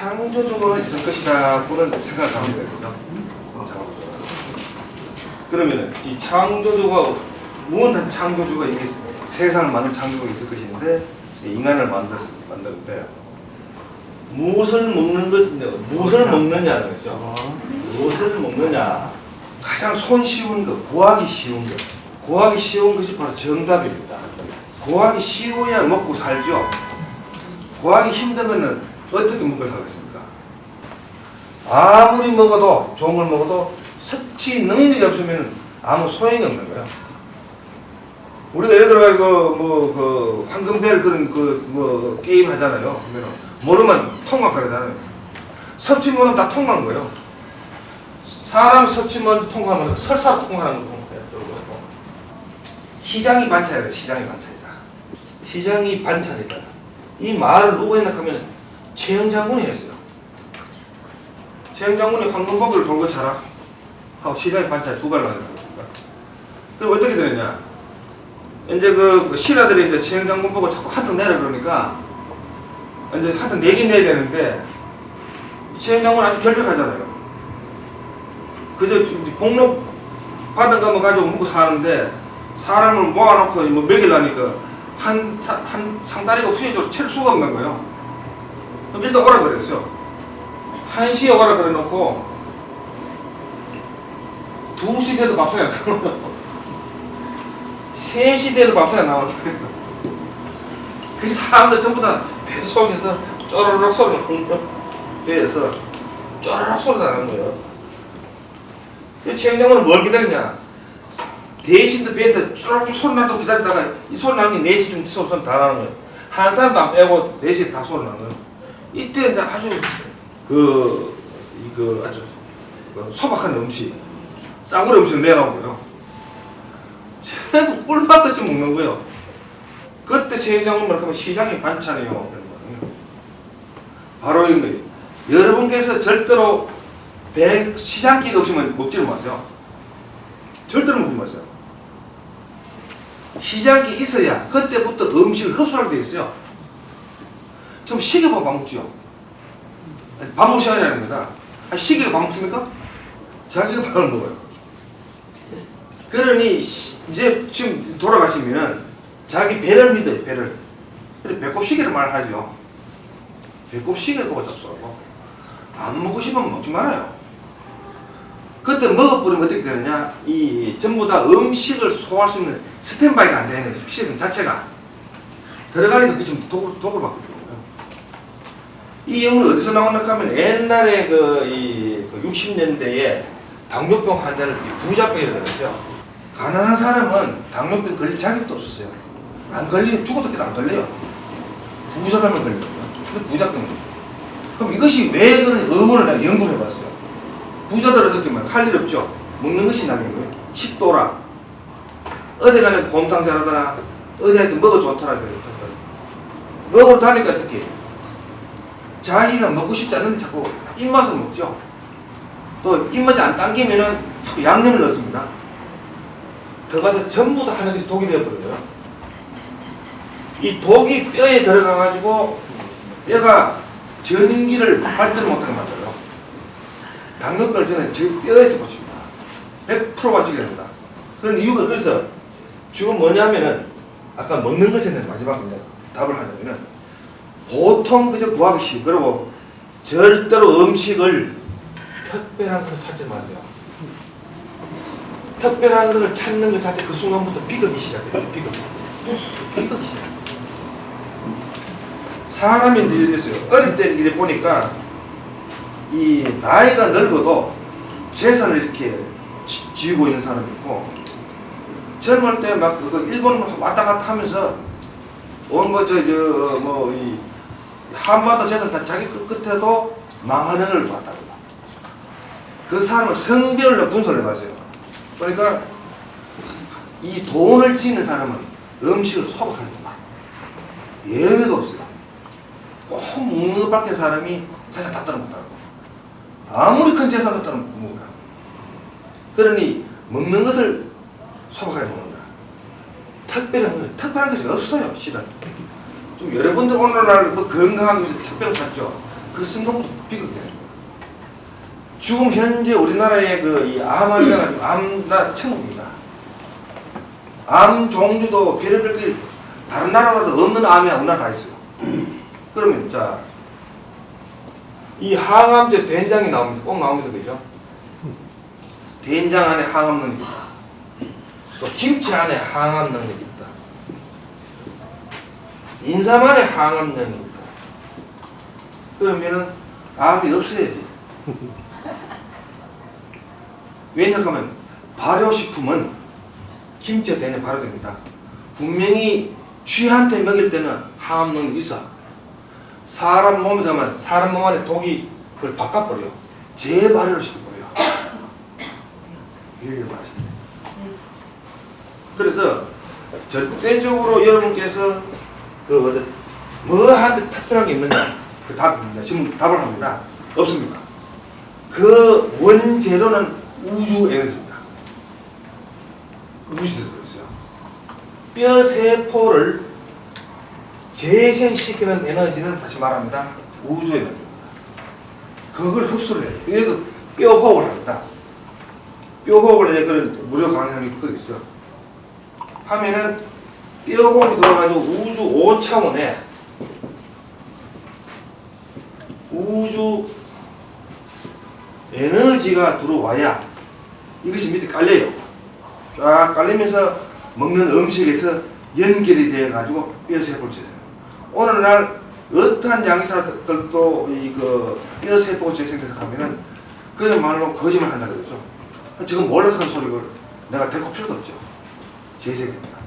창조적으로 있을 것이다고는 생각합니다. 그죠? 창조적으로. 그러면은 이 창조주가 무언한 창조주가 이게 세상을 만든 창조가 있을 것인데 이 인간을 만들 만드는데 무엇을 먹는 것인데 무엇을 먹느냐는 거죠. 무엇을 먹느냐 가장 손쉬운 거 구하기 쉬운 거 구하기 쉬운 것이 바로 정답입니다. 구하기 쉬워야 먹고 살죠. 구하기 힘들면은 어떻게 먹고 살겠습니까? 아무리 먹어도 좋은 걸 먹어도 섭취 능력이 없으면 아무 소용이 없는 거야. 우리가 예를 들어 그뭐그 황금별 그런 그 뭐 게임 하잖아요. 그러면 모르면 통과하잖아요. 섭취 모르면 다 통과한 거예요. 사람 섭취 먼저 통과하면 설사 통과하는 거. 시장이 반찬이다. 시장이 반찬이다. 시장이 반찬이다. 이 말을 누구 했나 하면 최영 장군이 했어요. 최영 장군이 황금복을 돌고 자라 하고 시장이 반찬 두 갈로 하는 겁니다. 그럼 어떻게 되느냐? 이제 그, 그 신하들이 이제 최영 장군 보고 자꾸 한턱 내라 그러니까 이제 한턱 내긴 내야 되는데 최영 장군 아주 결백하잖아요. 그저 복록 받은 것만 가지고 먹고 사는데 사람을 모아놓고 뭐 먹이려니까 한, 사- 한 상다리가 후회적으로 칠 수가 없는 거예요. 그럼 일단 오라 그랬어요. 한 시에 오라 그래 놓고 두시 돼도 밥상이 안 나오고 세시 돼도 밥상이 안 나오는. 그 사람들 전부 다 배속에서 쪼르륵 소리 나는 거예요. 배에서 쪼르륵 소리가 나는 거예요. 그 최영장은 뭘 기다리냐? 대신도 배에서 쭈룩쭈룩 소리 나도 기다리다가 이 소리 나는 게 4시쯤 소리 소리 다 나는 거예요. 한 사람도 안 빼고 4시에 다 소리 나는 거예요. 이때 이제 아주 그, 이거 아주 그 소박한 음식, 싸구려 음식을 내놓고요. 전부 꿀맛같이 먹는 거예요. 그때 최영장은 뭐라 하면 시장의 반찬이요. 바로 이거예요. 여러분께서 절대로 배 시장길 없으면 먹지를 마세요. 절대로 먹지 마세요. 시장기 있어야 그때부터 음식을 흡수하게 돼 있어요. 좀 시계밥 밥 먹죠. 밥 먹을 시간이 아닙니다. 아, 시계가 밥 먹습니까? 자기가 밥을 먹어요. 그러니 시- 이제 지금 돌아가시면은 자기 배를 믿어요. 배를. 그래 배꼽 시계를 말하죠. 배꼽 시계를 보고 접수하고 안 먹고 싶으면 먹지 말아요. 그때 먹어버리면 어떻게 되느냐? 이 전부 다 음식을 소화할 수 있는 스탠바이가 안 되는. 시스템 자체가 들어가니까 그 독을 독을 받고 있는 거예요. 이 영화는 어디서 나왔나 하면 옛날에 그이 60년대에 당뇨병 환자를 이 부자병이라고 그러죠. 가난한 사람은 당뇨병 걸릴 자격도 없었어요. 안 걸리면 죽어도 안 걸려요. 부자라면 걸려요. 근데 부자병이에요. 그럼 이것이 왜 그런 의문을 내가 연구를 해봤어요. 부자들 어떻게 말 할일 없죠. 먹는 것이 남는 거예요. 식도락. 어디 가면 곰탕 잘하더라. 어디 가면 먹어 좋더라. 그래요. 먹으러 다니까 어떻게 자기가 먹고 싶지 않는데 자꾸 입맛을 먹죠. 또 입맛이 안 당기면은 자꾸 양념을 넣습니다. 들어가서 전부 다게 독이 되어버려요. 이 독이 뼈에 들어가가지고 뼈가 전기를 발전 못하게 만들어요. 당뇨병을 저는 제 뼈에서 고칩니다. 100%가 지게 됩니다. 그런 이유가 그래서 지금 뭐냐면은 아까 먹는 것에 대한 마지막 이제 답을 하자면은 보통 그저 구하기 쉬워. 그리고 절대로 음식을 특별한 걸 찾지 마세요. 특별한 것을 찾는 것 자체 그 순간부터 비극이 시작돼요. 비극. 비극이 시작. 사람이 이랬어요. 어릴 때 이래 보니까 이 나이가 늙어도 재산을 이렇게 지- 쥐고 있는 사람이 있고 젊을 때 막 그거 일본 왔다 갔다 하면서 온뭐저저뭐이 한반도 재산 다 자기 끝- 끝에도 망하는 을 그거. 그 사람은 성별로 분석을 해봤어요. 그러니까 이 돈을 지는 사람은 음식을 소박하게 먹어. 예외가 없어요. 꼭 먹는 것밖에 사람이 재산 다 떨어먹더라고. 아무리 큰 재산도 떨어먹어라. 그러니 먹는 것을 소박하게 먹는다. 특별한 거, 특별한 것이 없어요, 실은. 좀 여러분들 오늘날 뭐 건강한 것이 특별히 찾죠. 그 순간부터 비극돼요. 지금 현재 우리나라의 그이 암 환자가 암나 천국입니다. 암 종류도 별의별 게 다른 나라가도 없는 암이 우리나라 다 있어요. 그러면 자, 이 항암제 된장이 나옵니다. 꼭 나옵니다, 그죠? 된장 안에 항암 능력이 있다. 또 김치 안에 항암 능력이 있다. 인삼 안에 항암 능력이 있다. 그러면은 암이 없어야지. 왜냐하면 발효식품은 김치와 된에 발효됩니다. 분명히 쥐한테 먹일 때는 항암 능력이 있어. 사람 몸에 들어가면 사람 몸 안에 독이 그걸 바꿔버려. 재발효를 시켜버려. 이해가 가시네. 그래서 절대적으로 여러분께서 그 어떤 뭐한테 특별한 게 있느냐 그 답입니다. 지금 답을 합니다. 없습니다. 그 원재료는 우주 에너지입니다. 우주에서 그랬어요. 뼈 세포를 재생시키는 에너지는 다시 말합니다. 우주 에너지입니다. 그걸 흡수를 해요. 이게 뼈 호흡을 합니다. 뼈 호흡을 그런 무료 강연이 있어요. 하면은 뼈 호흡이 들어가지고 우주 5차원에 우주 에너지가 들어와야 이것이 밑에 깔려요. 쫙 깔리면서 먹는 음식에서 연결이 되어 가지고 뼈세포를 재요. 오늘날 어떠한 양의사들도 이그 뼈세포가 재생돼서 가면은 그야말로 거짓말 한다 그러죠. 지금 몰라서 하는 소리를 내가 데리고 필요도 없죠. 재생됩니다.